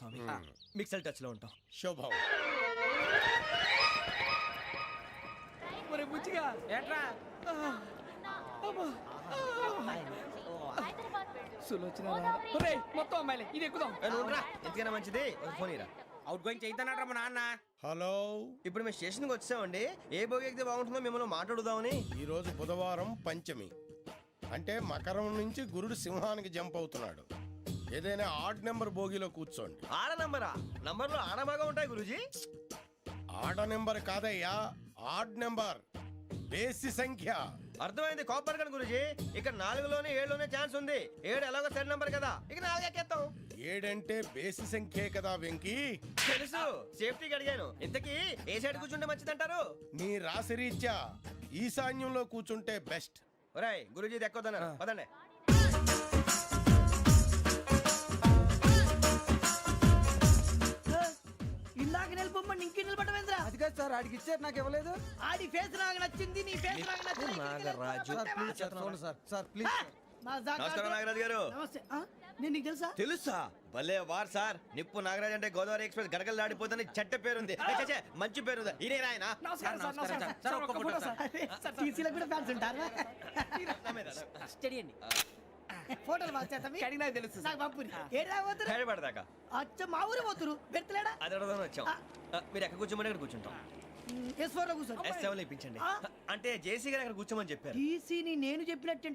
స్వామి. మిక్సల్ టచ్లో ఉంటాం. శుభం. మరి బుచ్చిగా ఏట్రా? సులోచన మొత్తం అమ్మాయిలే ఇది ఎక్కుదాం. ఎందుకైనా మంచిది. ఫోన్ ఇరా అవుట్ గోయింగ్ చేద్దానట్రా మా నాన్న. హలో. ఇప్పుడు మేము స్టేషన్కి వచ్చామండి. ఏ బోగి ఎక్కితే బాగుంటుందో మిమ్మల్ని మాట్లాడుదామని. ఈరోజు బుధవారం పంచమి. అంటే మకరం నుంచి గురుడు సింహానికి జంప్ అవుతున్నాడు. ఏదైనా ఆడ్ నెంబర్ బోగిలో కూర్చోండి. ఆడ నంబరా? నంబర్లు ఆడ బాగా ఉంటాయి గురూజీ. ఆడ నెంబర్ కాదయ్యా ఆడ్ నెంబర్. బేసి సంఖ్య. అర్థమైంది కాపర్ కానీ గురూజీ. ఇక్కడ నాలుగులోనే ఏడులోనే ఛాన్స్ ఉంది. ఏడు ఎలాగో సెడ్ నంబర్ కదా. ఇక నాలుగు ఎక్కేస్తాం. ఏడంటే బేసి సంఖ్యే కదా వెంకీ. తెలుసు సేఫ్టీకి అడిగాను. ఇంతకీ ఏ సైడ్ కూర్చుంటే మంచిదంటారు? నీ రాశి రీత్యా ఈశాన్యంలో కూర్చుంటే బెస్ట్. ఒరాయ్ గురూజీ దెక్కొద్దన్నారు పదండి. నిలబొమ్మని ఇంకే నిలబడమేంద్రా అది కాదు సార్ ఆడికి ఇచ్చారు నాకు ఇవ్వలేదు. ఆడి ఫేస్ నాకు నచ్చింది నీ ఫేస్ నాకు నచ్చింది నాగరాజు. సార్ సార్ ప్లీజ్ మా నమస్కారం నాగరాజు గారు. నమస్తే. ఆ? నేను నీకు తెలుసా? తెలుసా? భలే వార్ సార్. నిప్పు నాగరాజ్ అంటే గోదావరి ఎక్స్ప్రెస్ గడగలు దాడిపోతుంది చెట్ట పేరుంది. ఏ, ఛే, ఛే, మంచి పేరుంది. ఇదే ఆయన నమస్కారం సార్ నమస్కారం సార్. సార్, ఒక్క ఫోటో సార్. అరే, సార్. టీసీలో కూడా ఫ్యాన్స్ ఉంటారా? స్టడీ అండి ఫోటోలు బాగా చేస్తాం కడిగినా తెలుసు నాకు పంపుని. ఏడా పోతురు? హైదరాబాద్దాకా. అచ్చ మా ఊరు పోతురు. పెడతలేడా అది అడగదామని వచ్చాం. ఆ, మీరు ఎక్కడ కూర్చోమని అక్కడ కూర్చుంటాం. ఎస్ ఫోర్లో కూర్చో ఎస్ సెవెన్ ఇప్పించండి. ఆ? అంటే జేసీ గారు అక్కడ కూర్చోమని చెప్పారు. టీసీని నేను చెప్పినట్టు.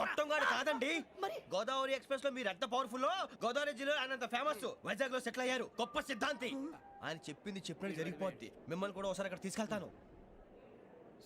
గొట్టం గారు కాదండి. మరి? గోదావరి ఎక్స్ప్రెస్లో మీరు ఎంత పవర్ఫుల్ గోదావరి జిల్లా ఆయన అంత ఫేమస్ వైజాగ్లో సెటిల్ అయ్యారు. గొప్ప సిద్ధాంతి. ఆయన చెప్పింది చెప్పినట్టు జరిగిపోద్ది. మిమ్మల్ని కూడా ఒకసారి అక్కడ తీసుకెళ్తాను.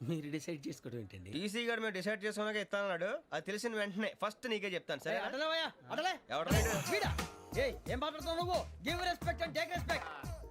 మీరు డిసైడ్ చేసుకోవడం ఏంటండి? టీసీ గారు మేము డిసైడ్ చేసుకున్నాక ఇస్తానన్నాడు. అది తెలిసిన వెంటనే ఫస్ట్ నీకే చెప్తాను సరే అడలేవయ్యా అడలే ఎవడ వీడా? ఏయ్ ఏం మాట్లాడుతున్నావు నువ్వు? Give respect and take respect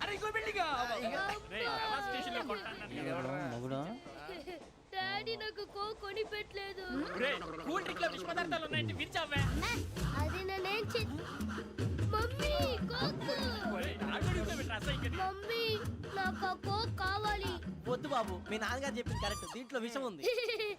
అరే ఇంకో బిల్డింగ్ మగుడు? డాడీ నాకు కో కొని పెట్టలేదు కూల్ డ్రింక్లో విష పదార్థాలు ఉన్నాయంటే విరిచావే. అది నేనేం చే మమ్మీ కోక్. మమ్మీ నాకు కోక్ కావాలి. వద్దు బాబు మీ నాన్నగారు చెప్పింది కరెక్ట్ దీంట్లో విషయం ఉంది.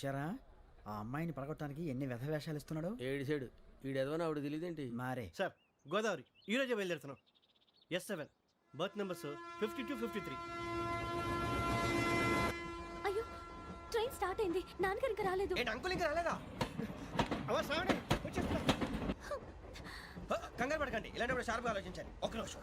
చూశారా? ఆ అమ్మాయిని పడగొట్టడానికి ఎన్ని వ్యధ వేషాలు ఇస్తున్నాడు? ఏడు సైడు ఈడెదవని ఆవిడ తెలియదేంటి? మారే. సార్ గోదావరి. ఈ రోజే బయలుదేరుతున్నాం. S seven. Berth numbers fifty two fifty three. అయ్యో ట్రైన్ స్టార్ట్ అయింది. నాన్నగారు ఇంకా రాలేదు? ఏంటి అంకుల్ ఇంకా రాలేదా హ, కంగారు పడకండి. ఇలాంటప్పుడు షార్ప్గా ఆలోచించండి. ఒక్క నిమిషం.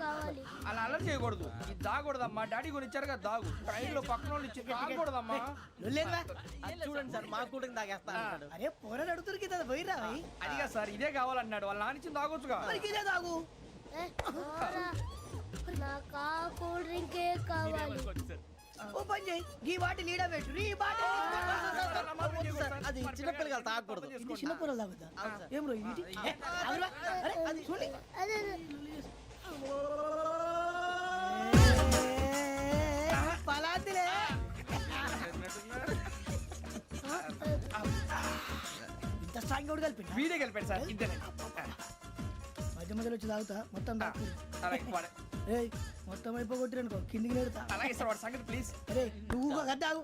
కావాలి. అలా అలర్ చేయకూడదు. ఇది దాగకూడదమ్మా. డాడీ కొని ఇచ్చారు కదా దాగు. ట్రైన్లో పక్కన వాళ్ళు ఇచ్చి దాగకూడదమ్మా చూడండి సార్ మా కూడా తాగేస్తా అరే పోరాడు అడుగుతారు కదా పోయిరా అదిగా సార్ ఇదే కావాలన్నాడు. వాళ్ళ నానిచ్చింది తాగొచ్చుగా. ఇదే తాగు. నాకు ఆ కూల్ డ్రింకే కావాలి. ఓ పని చేయి. ఈ బాటి లీడ పెట్టు. ఈ బాటి అది చిన్నపిల్లలు తాగకూడదు. ఇది చిన్న పొరలు తాగుతా. ఏం రో ఇది? ఏ, ఆగురా. అరే, అది చూడండి అదే. పలాతిలే. ఇంత స్ట్రాంగ్ కూడా కలిపి వీడే కలిపాడు సార్ ఇద్దరే మధ్య మధ్యలో వచ్చి తాగుతా మొత్తం తాగు అలాగే ఏయ్ మొత్తం అయిపోగొట్టిరనుకో కిందికి నేడుతా. అలాగే సార్ వాడి సంగతి ప్లీజ్ అరే నువ్వు కావాలి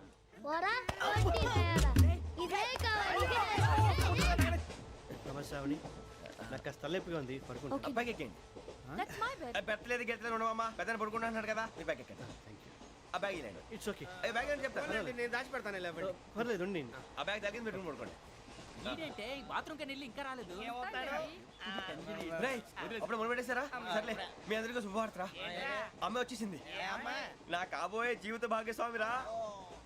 నమస్తే ఆవిడ నాకు కాస్త తలెప్పిగా ఉంది పడుకుంటా. బ్యాగ్ ఎక్కండి దట్స్ మై బెడ్ పెట్టలేదు గెట్టలేదు ఉండమమ్మా పెద్దని పడుకుంటున్నాడు కదా. మీ బ్యాగ్ ఎక్కండి. ఆ బ్యాగ్ ఇలాండి ఇట్స్ ఓకే ఆ బ్యాగ్ అని చెప్తాను? నేను దాచి పెడతాను లేవండి పర్లేదు ఉండి ఆ బ్యాగ్ తగ్గింది పెట్టుకుని పడుకోండి. ఏంటంటే బాత్రూమ్ కని వెళ్ళి ఇంకా రాలేదు. రేయ్, అప్పుడు మొదలు పెట్టేశారా? సర్లే మీ అందరికీ శుభవార్తరా అమ్మ వచ్చేసింది. నా కాబోయే జీవిత భాగ్యస్వామిరా.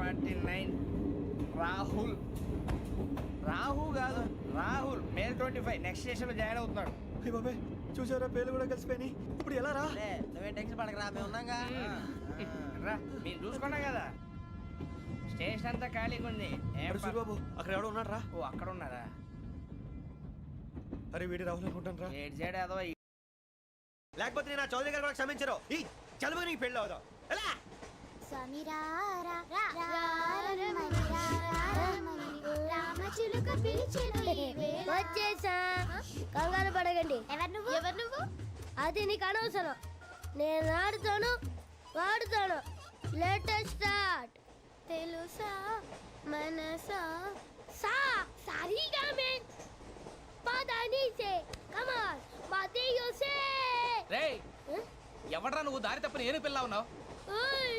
Forty nine. రాహుల్. రాహు కాదు Rahul. May twenty five. Next స్టేషన్లో జాయిన్ అవుతున్నాడు. బాబాయ్ చూసారా పేర్లు కూడా కలిసిపోయినాయి. ఇప్పుడు ఎలా రా? నువ్వేం టెన్షన్ పడకరా మేము ఉన్నాగా. రా మీరు చూసుకున్నా కదా. స్టేషన్ అంతా ఖాళీగా ఉంది. సూరిబాబు అక్కడ ఎవడో ఉన్నాడు రా ఓ అక్కడ ఉన్నారా అరే వీడి రాహుల్ అనుకుంటాను రా ఏడు ఏదో లేకపోతే నేను ఆ చౌదరి గారు కూడా క్షమించరు ఈ చలువు నీకు పెళ్ళి అవుదాం. ఎలా? వచ్చేసా కంగారు పడగండి ఎవరు నువ్వు? ఎవరు నువ్వు? అది నీకు అనవసరం. నేను ఆడుతాను. వాడుతాను లేటెస్ట్ స్టార్ట్ తెలుసా? మనసా. సా సరిగా మే పదని సే కమాన్. మతియో సే రేయ్ ఎవడ్రా నువ్వు? దారి తప్పని ఏను పిల్ల ఉన్నావు? ఓయ్.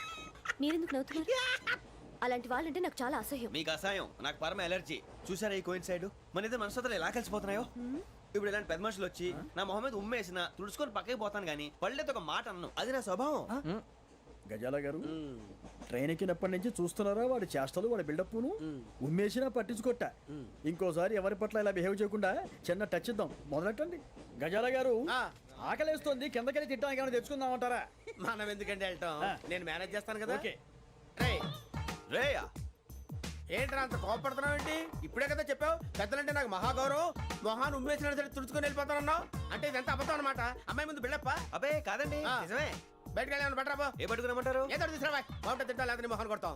మీరెందుకు నవ్వుతున్నారు? అలాంటి వాళ్ళంటే నాకు చాలా అసహ్యం. మీకు అసహాయం నాకు పరమ ఎలర్జీ. చూసారా ఈ కోయిన్ సైడ్? మన ఇద్దరు మనస్తత్వాలు ఎలా కలిసిపోతున్నాయో? ఇప్పుడు ఇలాంటి పెద్ద మనుషులు వచ్చి నా మొహం మీద ఉమ్మేసిన తుడుచుకొని పక్కకి పోతాను కానీ పళ్ళేతో ఒక మాట అన్ను. అది నా స్వభావం. గజాల గారు ట్రైన్ ఎక్కినప్పటి నుంచి చూస్తున్నారా వాడి చేష్టలు వాడి బిల్డప్ను ఉమ్మేసినా పట్టించుకోట ఇంకోసారి ఎవరి పట్ల ఇలా బిహేవ్ చేయకుండా చిన్న టచ్ ఇద్దాం. మొదలెట్టండి. గజాల గారు. ఆకలేస్తోంది కిందకెళ్ళి తిట్టడానికి ఏమైనా తెచ్చుకుందామంటారా మనం ఎందుకంటే వెళ్తాం ఆ. నేను మేనేజ్ చేస్తాను కదా. ఓకే. రేయ్, రేయా. ఏంట్రా అంత కోపడుతున్నావు ఏంటి? ఇప్పుడే కదా చెప్పావు పెద్దలంటే నాకు మహాగౌరవం. మొహాన్ని ఉమ్మేసిన సరే తుడుచుకొని వెళ్ళిపోతానన్నావు. అంటే ఇదంతా అబద్ధం అనమాట అమ్మాయి ముందు బిళ్ళప్ప అబే కాదండి. నిజమే. బయటకు వెళ్ళాను బట్రాబో ఏ పట్టుకురమ్మంటారు ఏదో తీసుకురా బాగుంటుంది తింటా లేదని మొహన్ కొడతాం.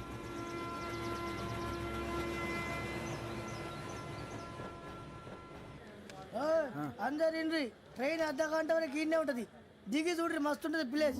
అందరు ఇండ్రి ట్రైన్ అర్ధ గంట వరకు ఇన్నే ఉంటది. దిగి చూడ్రి మస్తు ఉంటది ప్లేస్.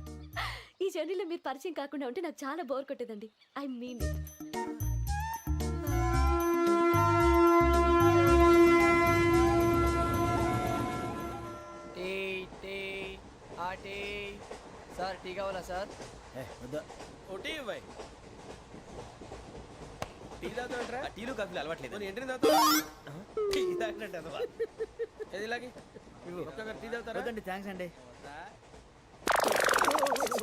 జర్నీలో మీరు పరిచయం కాకుండా ఉంటే నాకు చాలా బోర్ కొట్టేదండి. ఐ మీన్ టీ టీ ఆ టీ. సార్ టీ కావాలా సార్? వద్దా. ఒకటి ఇవ్వాయి టీ తాగుతాంట్రా టీలు కాఫీలు అలవాట్లేదు. నేను ఎంట్రీ తాగుతా టీ తాగినట్టు అదవా. ఏది ఇలాగే? టీ తాగుతారా? థ్యాంక్స్ అండి.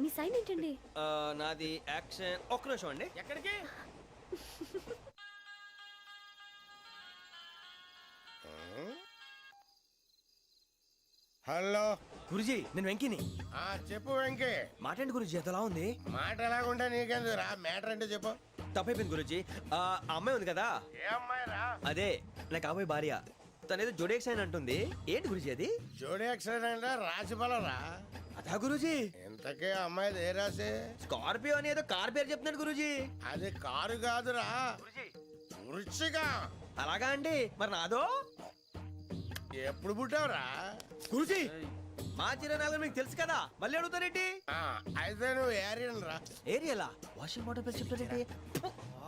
మీ సైన్ ఏంటండి? ఆ, నాది యాక్షన్. ఒక్క నిమిషం అండి. ఎక్కడికి? హలో. గురుజీ నేను వెంకిని. ఆ చెప్పు వెంకీ. మాట్లాడండి గురుజీ ఎంతలా ఉంది? మాట ఎలాగుంటా నీకెందుకు రా మ్యాటర్ అంటే చెప్పు. తప్పైపోయింది గురుజీ. ఆ అమ్మాయి ఉంది కదా? ఏ అమ్మాయి రా అదే నా కాబోయే భార్య. తనేదో జోడేక్స్ అని అంటుంది. ఏంటి గురుజీ అది? జోడి యాక్సిడెంట్ రాసి రా అదా గురుజీ? ఇంతకే అమ్మాయిది ఏ రాసి స్కార్పియో అని ఏదో కార్ పేరు చెప్తున్నాడు గురుజీ. అది కారు కాదురా. వృచ్చిక. అలాగా అండి. మరి నాదో? ఎప్పుడు పుట్టావురా? గురుజీ మా చిరనాలు మీకు తెలుసు కదా. మళ్ళీ అడుగుతారేంటి? ఆ, అయితే నువ్వు ఏరియన్ రా ఏరియలా? వాషింగ్ వాటర్ పేరు చెప్తారేంటి?